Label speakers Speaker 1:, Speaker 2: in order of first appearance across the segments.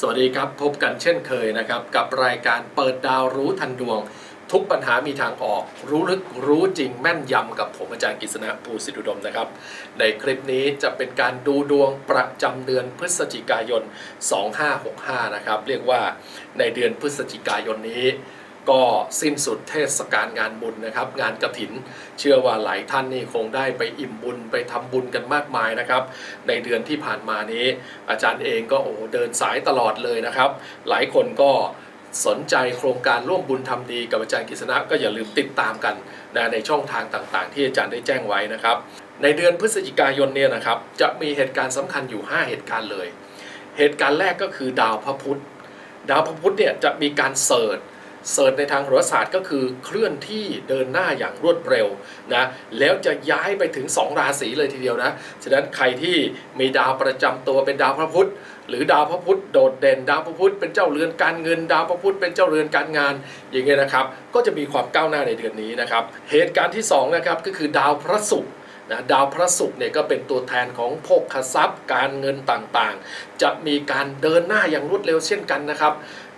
Speaker 1: สวัสดีครับพบกันเช่นเคยนะครับ กับรายการเปิดดาวรู้ทันดวง ทุกปัญหามีทางออก รู้ลึกรู้จริงแม่นยำกับผมอาจารย์กฤษณะภูสิทธุดมนะครับ ในคลิปนี้จะเป็นการดูดวงประจำเดือนพฤศจิกายน 2565 นะครับ เรียกว่าในเดือนพฤศจิกายนนี้ ก็สิ้นสุดเทศกาลงานบุญนะครับ งานกระถิน เชื่อว่าหลายท่านนี่คงได้ไปอิ่มบุญไปทำบุญกันมากมายนะครับ ในเดือนที่ผ่านมานี้ อาจารย์เองก็โอ้เดินสายตลอดเลยนะครับ หลายคนก็สนใจโครงการร่วมบุญทำดีกับอาจารย์กฤษณะก็อย่าลืมติดตามกันนะในช่องทางต่างๆ ที่อาจารย์ได้แจ้งไว้นะครับ ในเดือนพฤศจิกายนเนี่ยนะครับ จะมีเหตุการณ์สำคัญอยู่ 5 เหตุการณ์เลย เหตุการณ์แรกก็คือดาวพระพุธ ดาวพระพุธเนี่ยจะมีการเสิร์ เสิร์ชในทางโหราศาสตร์ก็คือเคลื่อนที่เดินหน้าอย่างรวดเร็วนะแล้วจะย้ายไปถึง 2 ราศีเลยทีเดียวนะฉะนั้นใครที่มีดาวประจำตัวเป็นดาวพระพุธหรือดาวพระพุธโดดเด่น ดาวพระพุธเป็นเจ้าเรือนการเงิน ดาวพระพุธเป็นเจ้าเรือนการงานอย่างเงี้ยนะครับ ก็จะมีความก้าวหน้าในเดือนนี้นะครับ เหตุการณ์ที่สองนะครับก็คือดาวพระศุกร์นะดาวพระศุกร์เนี่ยก็เป็นตัวแทนของโภคทรัพย์ การเงินต่างๆ จะมีการเดินหน้าอย่างรวดเร็วเช่นกันนะครับ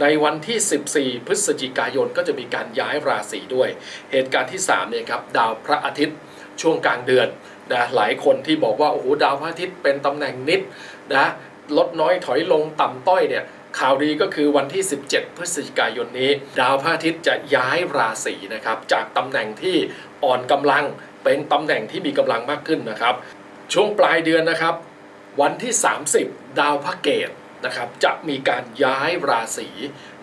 Speaker 1: ในวันที่ 14 พฤศจิกายนก็จะมีการย้ายราศีด้วย เหตุการณ์ที่3เนี่ยครับดาวพระอาทิตย์ช่วงกลางเดือนนะหลายคนที่บอกว่าโอ้โหดาวพระอาทิตย์เป็นตำแหน่งนิดนะลดน้อยถอยลงต่ำต้อยเนี่ยข่าวดีก็คือวันที่ 17 พฤศจิกายนนี้ ดาวพระอาทิตย์จะย้ายราศีนะครับจากตำแหน่งที่อ่อนกำลังเป็นตำแหน่งที่มีกำลังมากขึ้นนะครับ ช่วงปลายเดือนนะครับ วันที่ 30 ดาวพระเกต นะครับจะมีการย้ายราศี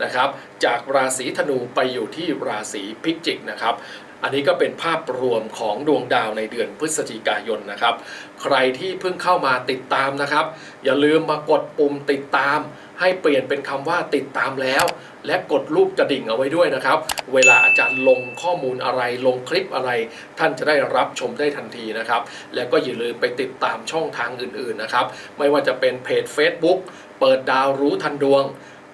Speaker 1: นะครับจากราศีธนูไปอยู่ที่ราศีพิจิกนะครับอันนี้ก็เป็นภาพรวมของดวงดาวในเดือนพฤศจิกายนนะครับ ใครที่เพิ่งเข้ามาติดตามนะครับ อย่าลืมมากดปุ่มติดตาม ให้เปลี่ยนเป็นคำว่าติดตามแล้ว และกดรูปกระดิ่งเอาไว้ด้วยนะครับ เวลาอาจารย์ลงข้อมูลอะไรลงคลิปอะไร ท่านจะได้รับชมได้ทันทีนะครับ แล้วก็อย่าลืมไปติดตามช่องทางอื่นๆนะครับ ไม่ว่าจะเป็นเพจ Facebook เปิดดาวรู้ทันดวง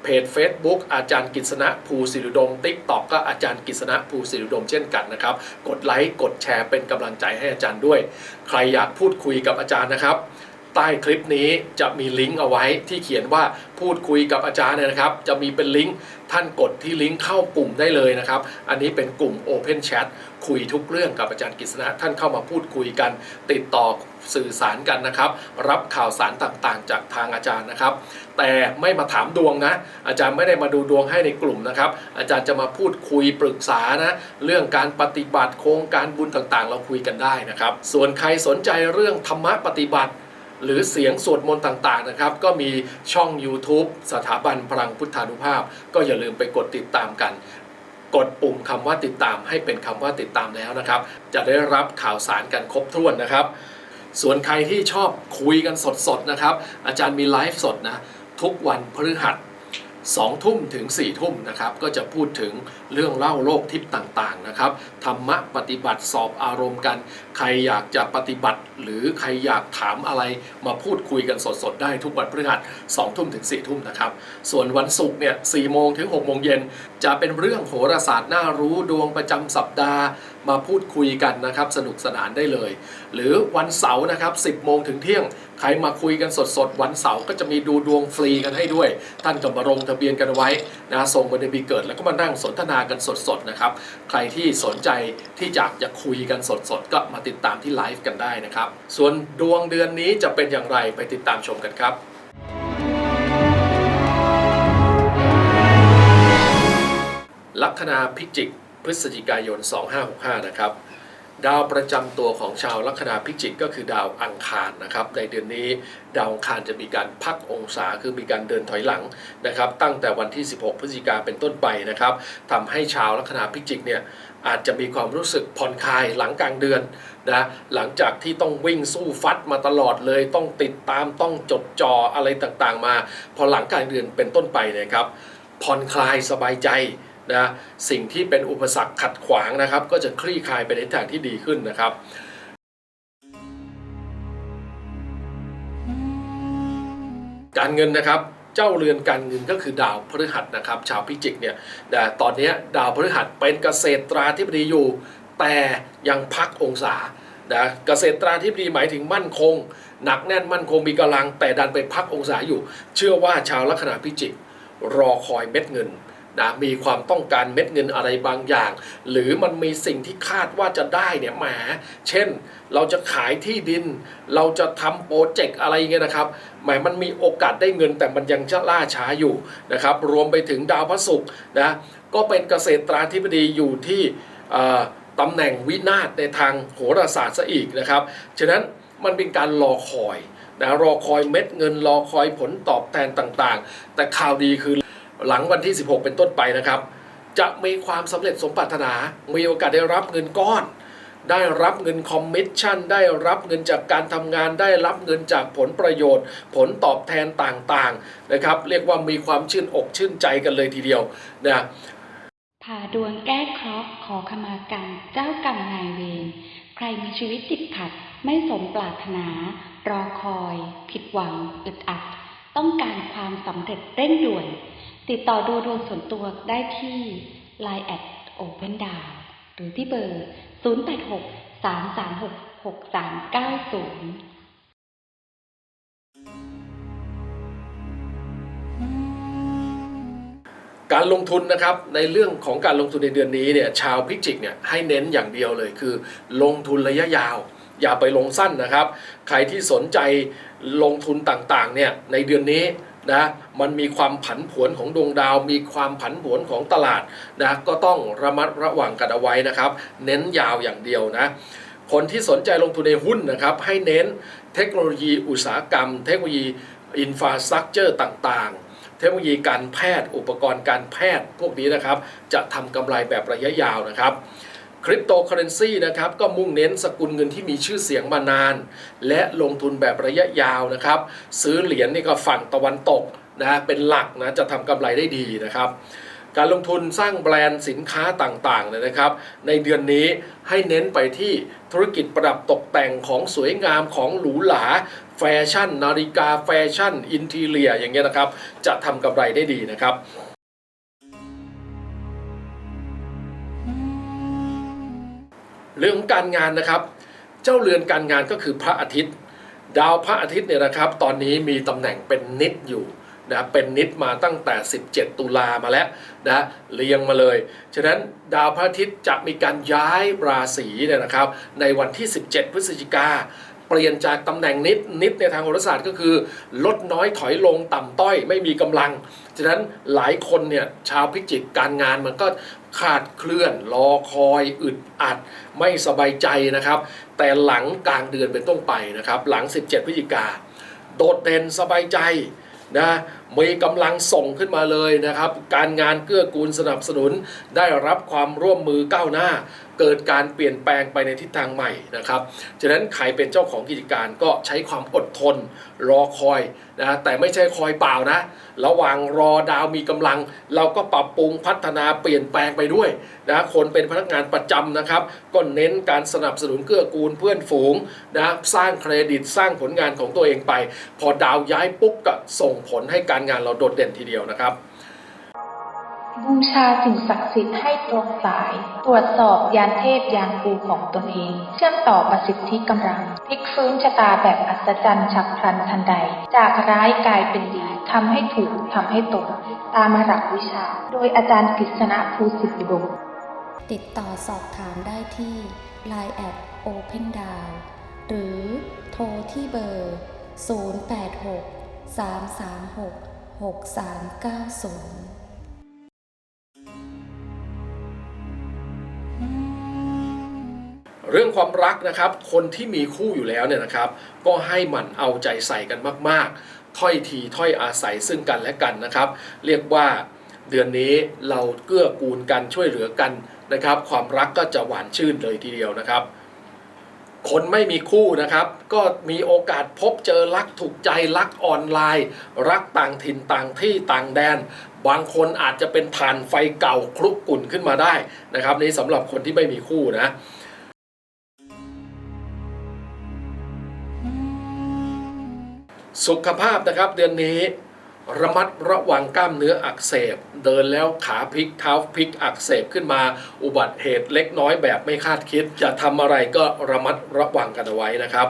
Speaker 1: เพจ Facebook อาจารย์กิษณะภูสิริดมติ๊กต็อกก็อาจารย์กิษณะภูสิริดมเช่นกันนะครับ กดไลค์กดแชร์เป็นกำลังใจให้อาจารย์ด้วย ใครอยากพูดคุยกับอาจารย์นะครับใต้คลิปนี้จะมีลิงก์เอาไว้ที่เขียนว่าพูดคุยกับอาจารย์เนี่ยนะครับ จะมีเป็นลิงก์ท่านกดที่ลิงก์เข้ากลุ่มได้เลยนะครับ อันนี้เป็นกลุ่ม Open Chat คุยทุกเรื่องกับอาจารย์กฤษณะท่านเข้ามาพูดคุยกัน ติดต่อ สื่อสารกันนะครับ รับข่าวสารต่างๆ จากทางอาจารย์นะครับ แต่ไม่มาถามดวงนะ อาจารย์ไม่ได้มาดูดวงให้ในกลุ่มนะครับ อาจารย์จะมาพูดคุยปรึกษานะเรื่องการปฏิบัติโครงการบุญต่างๆ เราคุยกันได้นะครับ ส่วนใครสนใจเรื่องธรรมะปฏิบัติหรือเสียงสวดมนต์ต่างๆนะครับ ก็มีช่อง YouTube สถาบันพลังพุทธานุภาพ ก็อย่าลืมไปกดติดตามกัน กดปุ่มคำว่าติดตามให้เป็นคำว่าติดตามแล้วนะครับ จะได้รับข่าวสารกันครบถ้วนนะครับ ส่วนใครที่ชอบคุยกันสดๆนะครับ อาจารย์มีไลฟ์สดนะทุกวันพฤหัสสองทุ่มถึง4ี่ทุ่มนะครับ ก็จะพูดถึงเรื่องเล่าโลกทิพย์ต่างๆนะครับธรรมะปฏิบัติสอบอารมณ์กัน ใครอยากจะปฏิบัติ หรือใครอยากถามอะไรมาพูดคุยกันสดๆ ได้ทุกวันพฤหัสสองทุ่มถึง4ี่ทุ่มนะครับ ส่วนวันศุกร์เนี่ยสี่โมงถึง6กโมงเย็น จะเป็นเรื่องโหราศาสตร์น่ารู้ดวงประจำสัปดาห์มาพูดคุยกันนะครับ สนุกสนานได้เลย หรือวันเสาร์นะครับ 10 โมงถึงเที่ยง ใครมาคุยกันสดๆ วันเสาร์ก็จะมีดูดวงฟรีกันให้ด้วย ท่านก็มาลงทะเบียนกันไว้นะส่งวันเดือนปีเกิด แล้วก็มานั่งสนทนากันสดๆนะครับ ใครที่สนใจที่อยากจะคุยกันสดๆ ก็มาติดตามที่ไลฟ์กันได้นะครับ ส่วนดวงเดือนนี้จะเป็นอย่างไรไปติดตามชมกันครับ ลัคนาพิจิก พฤศจิกายน 2565 นะครับ ดาวประจำตัวของชาวลัคนาพิจิกก็คือดาวอังคารนะครับ ในเดือนนี้ดาวอังคารจะมีการพักองศาคือมีการเดินถอยหลังนะครับ ตั้งแต่วันที่ 16 พฤศจิกาเป็นต้นไปนะครับทำให้ชาวลัคนาพิจิกเนี่ยอาจจะมีความรู้สึกผ่อนคลายหลังกลางเดือนนะหลังจากที่ต้องวิ่งสู้ฟัดมาตลอดเลย ต้องติดตามต้องจดจ่ออะไรต่างๆมา พอหลังกลางเดือนเป็นต้นไปเนะครับผ่อนคลายสบายใจ นะสิ่งที่เป็นอุปสรรคขัดขวางนะครับ ก็จะคลี่คลายไปในทางที่ดีขึ้นนะครับการเงินนะครับเจ้าเรือนการเงินก็คือดาวพฤหัสนะครับ ชาวพิจิกเนี่ยแต่ตอนนี้ดาวพฤหัสเป็นเกษตราธิบดีอยู่ แต่ยังพักองศานะเกษตราธิบดีหมายถึงมั่นคง หนักแน่นมั่นคงมีกำลัง แต่ดันไปพักองศาอยู่ เชื่อว่าชาวลัคนาพิจิก รอคอยเม็ดเงิน นะมีความต้องการเม็ดเงินอะไรบางอย่าง หรือมันมีสิ่งที่คาดว่าจะได้เนี่ยแหมเช่น เราจะขายที่ดิน เราจะทำโปรเจกต์อะไรเงี้ยนะครับแหมมันมีโอกาสได้เงินแต่มันยังจะล่าช้าอยู่นะครับรวมไปถึงดาวพระศุกร์นะก็เป็นเกษตราธิบดีอยู่ที่ตำแหน่งวินาศในทางโหราศาสตร์ซะอีกนะครับ ฉะนั้นมันเป็นการรอคอยนะรอคอยเม็ดเงินรอคอยผลตอบแทนต่างๆ แต่ข่าวดีคือ หลังวันที่ 16 เป็นต้นไปนะครับ จะมีความสำเร็จสมปรารถนา มีโอกาสได้รับเงินก้อน ได้รับเงินคอมมิชชั่น ได้รับเงินจากการทำงาน ได้รับเงินจากผลประโยชน์ ผลตอบแทนต่างๆนะครับ เรียกว่ามีความชื่นอกชื่นใจกันเลยทีเดียวนะ
Speaker 2: ผ่าดวงแก้เคราะห์ขอขมากรรมเจ้ากรรมนายเวรใครมีชีวิตติดขัด ไม่สมปรารถนา รอคอย ผิดหวังอึดอัด ต้องการความสำเร็จเร่งด่วน ติดต่อดูดวงส่วนตัวได้ที่ Line แอด Open d o w หรือที่เบอร์ 086 336 6390
Speaker 1: การลงทุนนะครับในเรื่องของการลงทุนในเดือนนี้เนี่ยชาวพิจิกเนี่ยให้เน้นอย่างเดียวเลยคือ ลงทุนระยะยาว อย่าไปลงสั้นนะครับ ใครที่สนใจลงทุนต่างๆเนี่ยในเดือนนี้ นะมันมีความผันผวนของดวงดาว มีความผันผวนของตลาดนะก็ต้องระมัดระวังกันเอาไว้นะครับ เน้นยาวอย่างเดียวนะคนที่สนใจลงทุนในหุ้นนะครับให้เน้นเทคโนโลยีอุตสาหกรรม เทคโนโลยีอินฟาสตรักเจอร์ต่างๆ เทคโนโลยีการแพทย์อุปกรณ์การแพทย์พวกนี้นะครับ จะทำกำไรแบบระยะยาวนะครับ คริปโตเคอเรนซีนะครับก็มุ่งเน้นสกุลเงินที่มีชื่อเสียงมานาน และลงทุนแบบระยะยาวนะครับ ซื้อเหรียญนี่ก็ฝั่งตะวันตกนะเป็นหลักนะจะทำกำไรได้ดีนะครับ การลงทุนสร้างแบรนด์สินค้าต่างๆเนี่ยนะครับ ในเดือนนี้ให้เน้นไปที่ธุรกิจประดับตกแต่งของสวยงามของหรูหราแฟชั่น นาฬิกาแฟชั่น อินทีเลียอย่างเงี้ยนะครับ จะทำกำไรได้ดีนะครับ รื่องของการงานนะครับ เจ้าเรือนการงานก็คือพระอาทิตย์ ดาวพระอาทิตย์เนี่ยนะครับ ตอนนี้มีตำแหน่งเป็นนิดอยู่นะเป็นนิดมาตั้งแต่ 17 ตุลามาแล้วนะเรียงมาเลย ฉะนั้นดาวพระอาทิตย์จะมีการย้ายราศีเนี่ยนะครับ ในวันที่ 17 พฤศจิกา เปลี่ยนจากตำแหน่งนิดนิดในทางโหราศาสตร์ก็คือ ลดน้อยถอยลงต่ำต้อย ไม่มีกำลัง ฉะนั้นหลายคนเนี่ยชาวพิจิกการงานมันก็ขาดเคลื่อนรอคอยอึดอัด ไม่สบายใจนะครับ แต่หลังกลางเดือนเป็นต้นไปนะครับ หลัง 17 พฤศจิกา โดดเด่นสบายใจนะมีกำลังส่งขึ้นมาเลยนะครับ การงานเกื้อกูลสนับสนุนได้รับความร่วมมือก้าวหน้า เกิดการเปลี่ยนแปลงไปในทิศทางใหม่นะครับ ฉะนั้นใครเป็นเจ้าของกิจการก็ใช้ความอดทนรอคอยนะแต่ไม่ใช่คอยเปล่านะ ระหว่างรอดาวมีกำลัง เราก็ปรับปรุงพัฒนาเปลี่ยนแปลงไปด้วยนะคนเป็นพนักงานประจำนะครับ ก็เน้นการสนับสนุนเกื้อกูลเพื่อนฝูงนะสร้างเครดิตสร้างผลงานของตัวเองไป พอดาวย้ายปุ๊บก็ส่งผลให้การงานเราโดดเด่นทีเดียวนะครับ
Speaker 3: บูชาสิ่งศักดิ์สิทธิ์ให้ตรงสาย ตรวจสอบยานเทพยานครูของตนเอง เชื่อมต่อประสิทธิกำลัง พลิกฟื้นชะตาแบบอัศจรรย์ฉับพลันทันใด จากร้ายกลายเป็นดีทำให้ถูกทำให้ตรงตามหลักวิชา โดยอาจารย์กฤษณะภูสิทธิอุดม
Speaker 2: ติดต่อสอบถามได้ที่ Line แอด Open d o w หรือโทรที่เบอร์ 086 336 6390
Speaker 1: เรื่องความรักนะครับ คนที่มีคู่อยู่แล้วเนี่ยนะครับ ก็ให้หมั่นเอาใจใส่กันมาก ๆ ถ้อยทีถ้อยอาศัยซึ่งกันและกันนะครับ เรียกว่าเดือนนี้เราเกื้อกูลกันช่วยเหลือกันนะครับ ความรักก็จะหวานชื่นเลยทีเดียวนะครับ คนไม่มีคู่นะครับ ก็มีโอกาสพบเจอรักถูกใจรักออนไลน์ รักต่างถิ่นต่างที่ต่างแดน บางคนอาจจะเป็นฐานไฟเก่าคลุกกุ่นขึ้นมาได้นะครับนี่สำหรับคนที่ไม่มีคู่นะ สุขภาพนะครับเดือนนี้ระมัดระวังกล้ามเนื้ออักเสบ เดินแล้วขาพลิกเท้าพลิกอักเสบขึ้นมา อุบัติเหตุเล็กน้อยแบบไม่คาดคิด จะทำอะไรก็ระมัดระวังกันเอาไว้นะครับ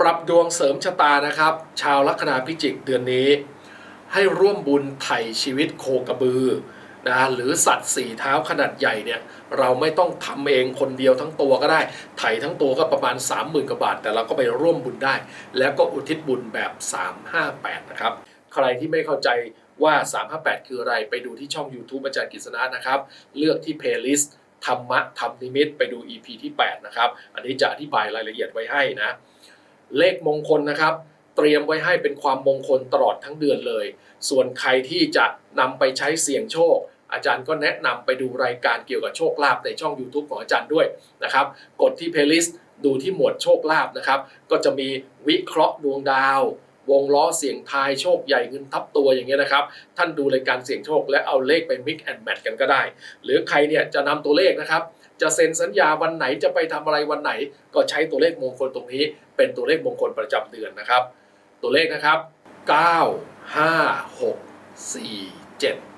Speaker 1: ปรับดวงเสริมชะตานะครับ ชาวลัคนาพิจิกเดือนนี้ ให้ร่วมบุญไถ่ชีวิตโคกระบือ นะหรือสัตว์สี่เท้าขนาดใหญ่เนี่ยเราไม่ต้องทำเองคนเดียวทั้งตัวก็ได้ไถ่ทั้งตัวก็ประมาณ 30,000กว่าบาท แต่เราก็ไปร่วมบุญได้ แล้วก็อุทิศบุญแบบ 358 นะครับ ใครที่ไม่เข้าใจว่า 358 คืออะไร ไปดูที่ช่อง YouTube อาจารย์กฤษณะนะครับ เลือกที่ playlist ธรรมะธรรมนิมิตไปดู EP ที่ 8 นะครับ อันนี้จะอธิบายรายละเอียดไว้ให้นะ เลขมงคลนะครับ เตรียมไว้ให้เป็นความมงคลตลอดทั้งเดือนเลย ส่วนใครที่จะนำไปใช้เสี่ยงโชค อาจารย์ก็แนะนำไปดูรายการเกี่ยวกับโชคลาภในช่อง YouTube ของอาจารย์ด้วยนะครับ กดที่ playlist ดูที่หมวดโชคลาภนะครับ ก็จะมีวิเคราะห์ดวงดาว วงล้อเสียงทายโชคใหญ่เงินทับตัวอย่างเงี้ยนะครับ ท่านดูรายการเสี่ยงโชค และเอาเลขไป mix and match กันก็ได้ หรือใครเนี่ยจะนำตัวเลขนะครับจะเซ็นสัญญาวันไหนจะไปทำอะไรวันไหน ก็ใช้ตัวเลขมงคลตรงนี้ เป็นตัวเลขมงคลประจำเดือนนะครับ ตัวเลขนะครับ 9 5 6 4 7